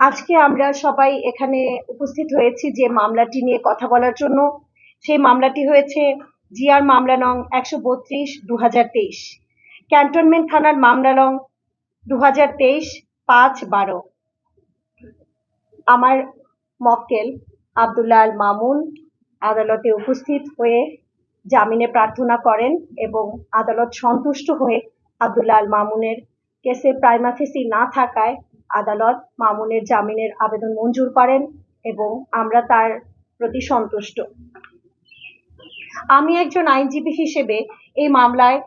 আজকে আমরা সবাই এখানে উপস্থিত হয়েছি যে মামলাটি নিয়ে কথা বলার জন্য। সেই মামলাটি হয়েছে জিআর মামলা নং একশো বত্রিশ দু হাজার তেইশ। ক্যান্টনমেন্ট থানার মামলা নং দু হাজার তেইশ, পাঁচ বারো। আমার মক্কেল আবদুল্লাহ আল মামুন আদালতে উপস্থিত হয়ে জামিনে প্রার্থনা করেন এবং আদালত সন্তুষ্ট হয়ে আবদুল্লাহ আল মামুনের কেসে প্রাইমাফেসি না থাকায় আদালত মামুনের জামিনের আবেদন মঞ্জুর করেন এবং আমরা তার প্রতি সন্তুষ্ট। আমি একজন আইনজীবী হিসেবে এই মামলায়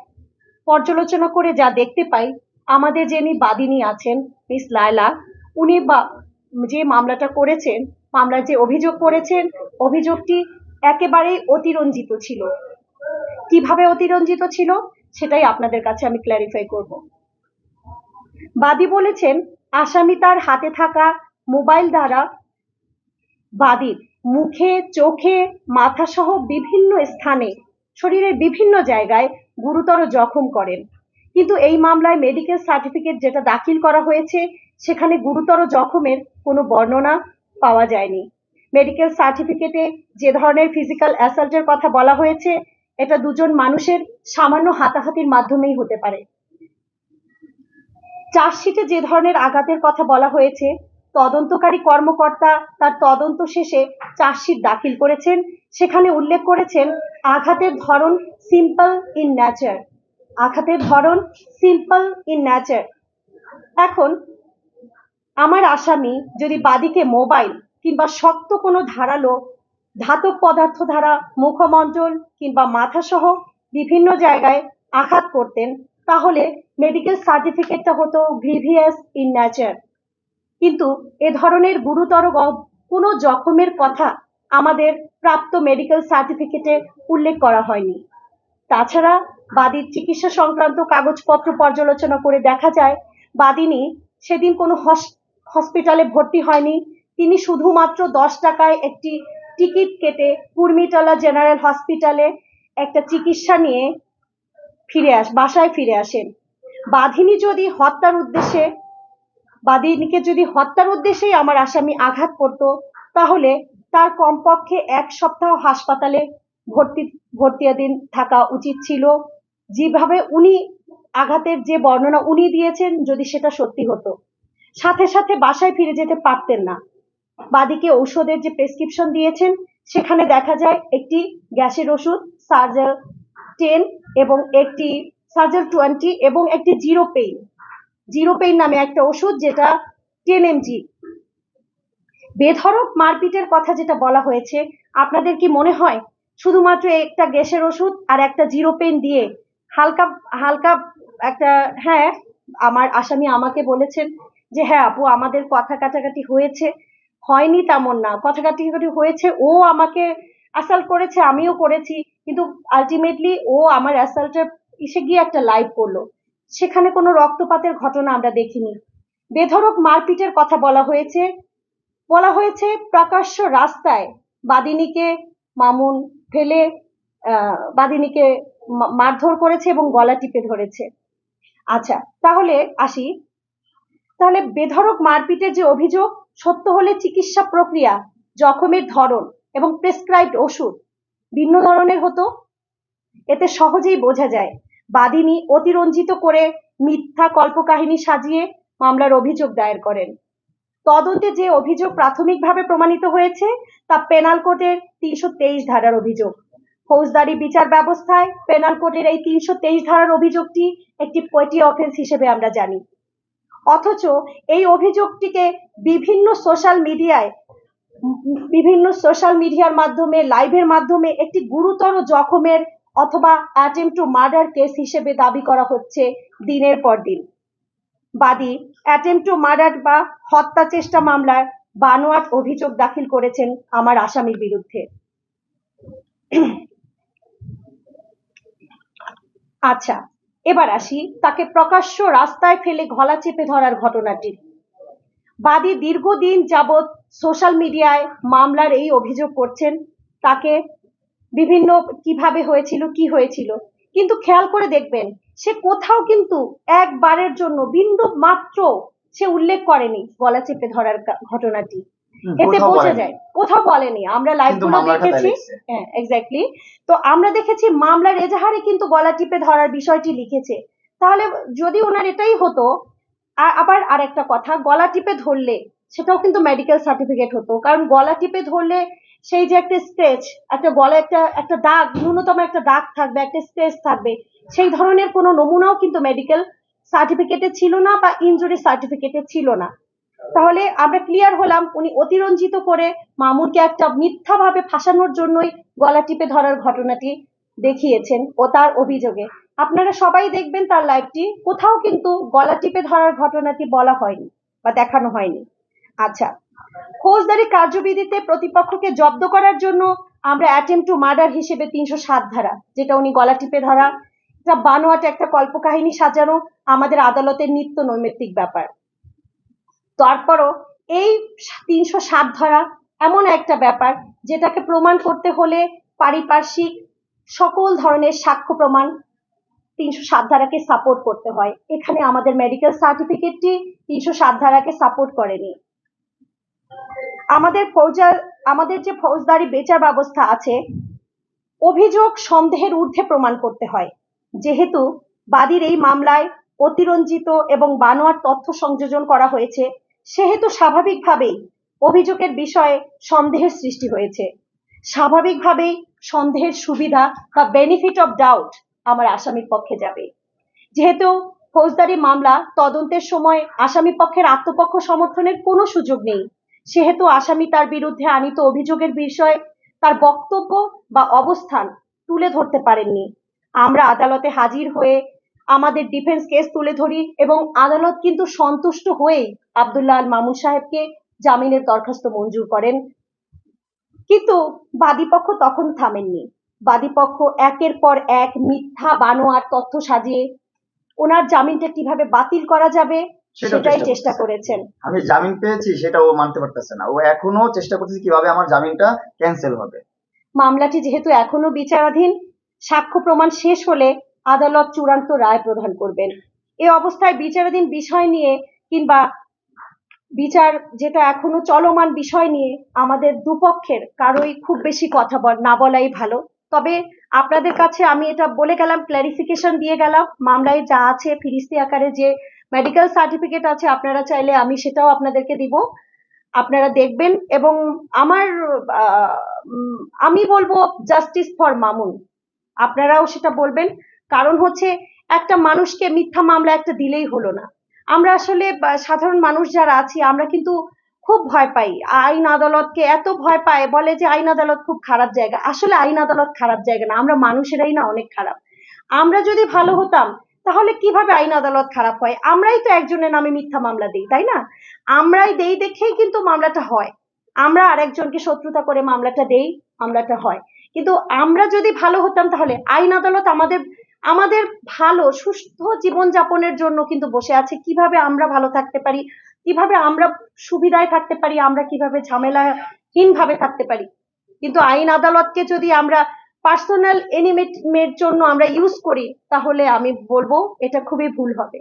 পর্যালোচনা করে যা দেখতে পাই, আমাদের যিনি বাদিনী আছেন, মিস লায়লা, উনি বা যে মামলাটা করেছেন, মামলার যে অভিযোগ করেছেন, অভিযোগটি একেবারেই অতিরঞ্জিত ছিল। কীভাবে অতিরঞ্জিত ছিল, সেটাই আপনাদের কাছে আমি ক্ল্যারিফাই করব। বাদী বলেছেন আসামি তার হাতে থাকা মোবাইল দ্বারা বাদীর মুখে, চোখে মাথা সহ বিভিন্ন স্থানে, শরীরের বিভিন্ন জায়গায় গুরুতর জখম করেন। কিন্তু এই মামলায় মেডিকেল সার্টিফিকেট যেটা দাখিল করা হয়েছে, সেখানে গুরুতর জখমের কোনো বর্ণনা পাওয়া যায়নি। মেডিকেল সার্টিফিকেটে যে ধরনের ফিজিক্যাল অ্যাসাল্টের কথা বলা হয়েছে, এটা দুজন মানুষের সামান্য হাতাহাতির মাধ্যমেই হতে পারে। চার্জশিটে যে ধরনের আঘাতের কথা বলা হয়েছে, তদন্তকারী কর্মকর্তা তার তদন্ত শেষে চার্জশিট দাখিল করেছেন। সেখানে উল্লেখ করেছেন, আঘাতের ধরন সিম্পল ইন ন্যাচার আঘাতের ধরন সিম্পল ইন ন্যাচার এখন, আমার আসামি যদি বাদীকে মোবাইল কিংবা শক্ত কোনো ধারালো ধাতব পদার্থ দ্বারা মুখমণ্ডল কিংবা মাথা সহ বিভিন্ন জায়গায় আঘাত করতেন তাহলে মেডিকেল সার্টিফিকেটটা হতো গ্রিভিয়াস ইন ন্যাচার কিন্তু এ ধরনের গুরুতর কোনো জখমের কথা আমাদের প্রাপ্ত মেডিকেল সার্টিফিকেটে উল্লেখ করা হয়নি। তাছাড়া বাদীর চিকিৎসা সংক্রান্ত কাগজপত্র পর্যালোচনা করে দেখা যায়, বাদিনী সেদিন কোনো হস- হসপিটালে ভর্তি হয়নি। তিনি শুধুমাত্র দশ টাকায় একটি টিকিট কেটে কুর্মিটলা জেনারেল হসপিটালে একটা চিকিৎসা নিয়ে ফিরে আস, বাসায় ফিরে আসেন। বাধিনী যদি হত্যার উদ্দেশ্যে বাদিনীকে যদি হত্যার উদ্দেশ্যেই আমার আসামি আঘাত করত, তাহলে তার কমপক্ষে এক সপ্তাহ হাসপাতালে ভর্তি, ভর্তিয়াধীন থাকা উচিত ছিল। যেভাবে উনি আঘাতের যে বর্ণনা উনি দিয়েছেন, যদি সেটা সত্যি হতো। সাথে সাথে বাসায় ফিরে যেতে পারতেন না। বাদিকে ঔষধের যে প্রেসক্রিপশন দিয়েছেন, সেখানে দেখা যায় একটি গ্যাসের ওষুধ সার্জার টেন এবং একটি সার্জার টোয়েন্টি এবং একটি জিরো পেইন। জিরো পেইন নামে একটা ওষুধ যেটা টেন এমজি। বেধড়ক মারপিটের কথা যেটা বলা হয়েছে, আপনাদের কি মনে হয়? শুধুমাত্র একটা গ্যাসের ওষুধ আর একটা জিরো পেন দিয়ে হালকা হালকা একটা হ্যাঁ আমার আসামি আমাকে বলেছেন যে হ্যাঁ আপু, আমাদের কথা কাটাকাটি হয়েছে। হয়নি তেমন না। কথা কাটাকাটি হয়েছে, ও আমাকে অ্যাসাল্ট করেছে, আমিও করেছি। কিন্তু আলটিমেটলি ও আমার অ্যাসাল্টের এসে গিয়ে একটা লাইভ করল। সেখানে কোনো রক্তপাতের ঘটনা আমরা দেখিনি। বেধড়ক মারপিটের কথা বলা হয়েছে। বলা হয়েছে, প্রকাশ্য রাস্তায় বাদিনীকে মামুন ফেলে বাদিনীকে মারধর করেছে এবং গলা টিপে ধরেছে। আচ্ছা তাহলে আসি। তাহলে বেধরক মারপিটের যে অভিযোগ, সত্য হলে চিকিৎসা প্রক্রিয়া, জখমের ধরন এবং প্রেসক্রাইবড ওষুধ। ভিন্ন ধরনের হতো। এতে সহজেই বোঝা যায়। বাদিনী অতিরঞ্জিত করে মিথ্যা কল্পকাহিনী সাজিয়ে মামলার অভিযোগ দায়ের করেন। তদন্তে যে অভিযোগ প্রাথমিকভাবে প্রমাণিত হয়েছে, তা পেনাল কোডের তিনশো তেইশ ধারার অভিযোগ। ফৌজদারি বিচার ব্যবস্থায় পেনাল কোডের এই তিনশো তেইশ ধারার অভিযোগটি একটি পেটি অফেন্স হিসেবে আমরা জানি। অথচ এই অভিযোগটিকে বিভিন্ন সোশ্যাল মিডিয়ায় বিভিন্ন সোশ্যাল মিডিয়ার মাধ্যমে লাইভের মাধ্যমে একটি গুরুতর জখমের অথবা অ্যাটেম্প টু মার্ডার কেস হিসেবে দাবি করা হচ্ছে দিনের পর দিন। বাদী অ্যাটেম্প টু মার্ডার বা হত্যা চেষ্টা মামলার বানোয়াট অভিযোগ দাখিল করেছেন আমার আসামির বিরুদ্ধে। আচ্ছা এবার আসি তাকে প্রকাশ্য রাস্তায় ফেলে গলা চেপে ধরার ঘটনাটি। বাদী, দীর্ঘদিন যাবৎ সোশ্যাল মিডিয়ায় মামলার এই অভিযোগ করছেন তাকে বিভিন্ন কীভাবে হয়েছিল কি হয়েছিল। কিন্তু খেয়াল করে দেখবেন সে কোথাও কিন্তু একবারের জন্য বিন্দু মাত্র সে উল্লেখ করেনি গলা চেপে ধরার ঘটনাটি। এতে বোঝা বলেনি। যায় কোথাও বলেনি। আমরা লাইভগুলো দেখেছি। হ্যাঁ এক্স্যাক্টলি তো আমরা দেখেছি মামলার এজাহারে কিন্তু গলা টিপে ধরার বিষয়টি লিখেছে। তাহলে যদি ওনার এটাই হতো আবার আরেকটা কথা গলা টিপে ধরলে সেটাও কিন্তু মেডিকেল সার্টিফিকেট হতো। কারণ গলা টিপে ধরলে সেই যে একটা স্ট্রেচ একটা গলা একটা একটা দাগ, ন্যূনতম একটা দাগ থাকবে, একটা স্ট্রেচ থাকবে, সেই ধরনের কোনো নমুনাও কিন্তু মেডিকেল সার্টিফিকেটে ছিল না বা ইনজুরি সার্টিফিকেটে ছিল না। তাহলে আমরা ক্লিয়ার হলাম, উনি অতিরঞ্জিত করে মামুরকে একটা মিথ্যাভাবে ফাঁসানোর জন্যই গলা টিপে ধরার ঘটনাটি দেখিয়েছেন ও তার অভিযোগে। আপনারা সবাই দেখবেন তার লাইভটি কোথাও কিন্তু গলা টিপে ধরার ঘটনাটি বলা হয়নি বা দেখানো হয়নি। আচ্ছা ফৌজদারি কার্যবিধিতে প্রতিপক্ষকে জব্দ করার জন্য আমরা অ্যাটেম্প টু মার্ডার হিসেবে তিনশো সাত ধারা, যেটা উনি গলা টিপে ধরা, এটা বানোয়াট একটা কল্পকাহিনী সাজানো, আমাদের আদালতের নিত্য নৈমিত্তিক ব্যাপার। তারপরও এই তিনশো সাত ধরা এমন একটা ব্যাপার, যেটাকে প্রমাণ করতে হলে পারিপার্শ্বিক সকল ধরনের সাক্ষ্য প্রমাণ তিনশো সাত ধারাকে সাপোর্ট করতে হয়। এখানে আমাদের মেডিকেল সার্টিফিকেটটি তিনশো সাত ধারাকে সাপোর্ট করেনি। আমাদের ফৌজার আমাদের যে ফৌজদারি বেচার ব্যবস্থা আছে, অভিযোগ সন্দেহের ঊর্ধ্বে প্রমাণ করতে হয়। যেহেতু বাদীর এই মামলায় অতিরঞ্জিত এবং বানোয়ার তথ্য সংযোজন করা হয়েছে, সেহেতু স্বাভাবিকভাবেই অভিযোগের বিষয়ে সন্দেহের সৃষ্টি হয়েছে। স্বাভাবিকভাবেই সন্দেহের সুবিধা বা বেনিফিট অফ ডাউট আমার আসামির পক্ষে যাবে। যেহেতু ফৌজদারি মামলা তদন্তের সময় আসামি পক্ষের আত্মপক্ষ সমর্থনের কোনো সুযোগ নেই সেহেতু আসামি তার বিরুদ্ধে আনিত অভিযোগের বিষয়ে তার বক্তব্য বা অবস্থান তুলে ধরতে পারেননি। আমরা আদালতে হাজির হয়ে আমাদের ডিফেন্স কেস তুলে ধরি এবং আদালত কিন্তু সন্তুষ্ট হয়েই আব্দুল্লাহ আল মামুন সাহেবকে জামিনের দরখাস্ত মঞ্জুর করেন। কিন্তু বাদীপক্ষ তখন থামেননি। বাদীপক্ষ একের পর এক মিথ্যা বানোয়ার তথ্য সাজিয়ে ওনার জামিনটা কীভাবে বাতিল করা যাবে সেটাই চেষ্টা করেছেন। আমি জামিন পেয়েছি সেটা ও মানতে পারতেছে না। ও এখনও চেষ্টা করতেছে কীভাবে আমার জামিনটা ক্যান্সেল হবে। মামলাটি যেহেতু এখনও বিচারাধীন সাক্ষ্য প্রমাণ শেষ হলে আদালত চূড়ান্ত রায় প্রদান করবেন। এ অবস্থায় বিচারাধীন বিষয় নিয়ে কিংবা বিচার যেটা এখনও চলমান বিষয় নিয়ে আমাদের দুপক্ষের কারোই খুব বেশি কথা বল না বলাই ভালো। তবে আপনাদের কাছে আমি এটা বলে গেলাম ক্ল্যারিফিকেশন দিয়ে গেলাম। মামলায় যা আছে ফিরিস্তি আকারে যে মেডিকেল সার্টিফিকেট আছে, আপনারা চাইলে আমি সেটাও আপনাদেরকে দিব। আপনারা দেখবেন এবং আমার আমি বলব জাস্টিস ফর মামুন আপনারাও সেটা বলবেন। কারণ হচ্ছে একটা মানুষকে মিথ্যা মামলা একটা দিলেই হলো না। আমরা আসলে সাধারণ মানুষ যারা আছি, আমরা কিন্তু খুব ভয় পাই। আইন আদালতকে এত ভয় পায়, বলে যে আইন আদালত খুব খারাপ জায়গা। আসলে আইন আদালত খারাপ জায়গা না, আমরা মানুষেরাই না অনেক খারাপ। আমরা যদি ভালো হতাম তাহলে কীভাবে আইন আদালত খারাপ হয়? আমরাই তো একজনের নামে মিথ্যা মামলা দিই, তাই না? আমরাই দেই দেখেই কিন্তু মামলাটা হয়। আমরা আরেকজনকে শত্রুতা করে মামলাটা দেই, মামলাটা হয়। কিন্তু আমরা যদি ভালো হতাম তাহলে আইন আদালত আমাদের আমাদের ভালো, সুস্থ জীবনযাপনের জন্য কিন্তু বসে আছে। কীভাবে আমরা ভালো থাকতে পারি? কীভাবে আমরা সুবিধায় থাকতে পারি? আমরা কীভাবে ঝামেলাহীন ভাবে থাকতে পারি? কিন্তু আইন আদালতকে যদি আমরা পার্সোনাল এনিমেটের জন্য আমরা ইউজ করি, তাহলে আমি বলব এটা খুবই ভুল হবে।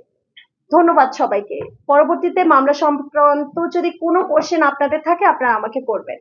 ধন্যবাদ সবাইকে। পরবর্তীতে মামলা সংক্রান্ত যদি কোনো কোশ্চেন আপনাদের থাকে, আপনারা আমাকে করবেন।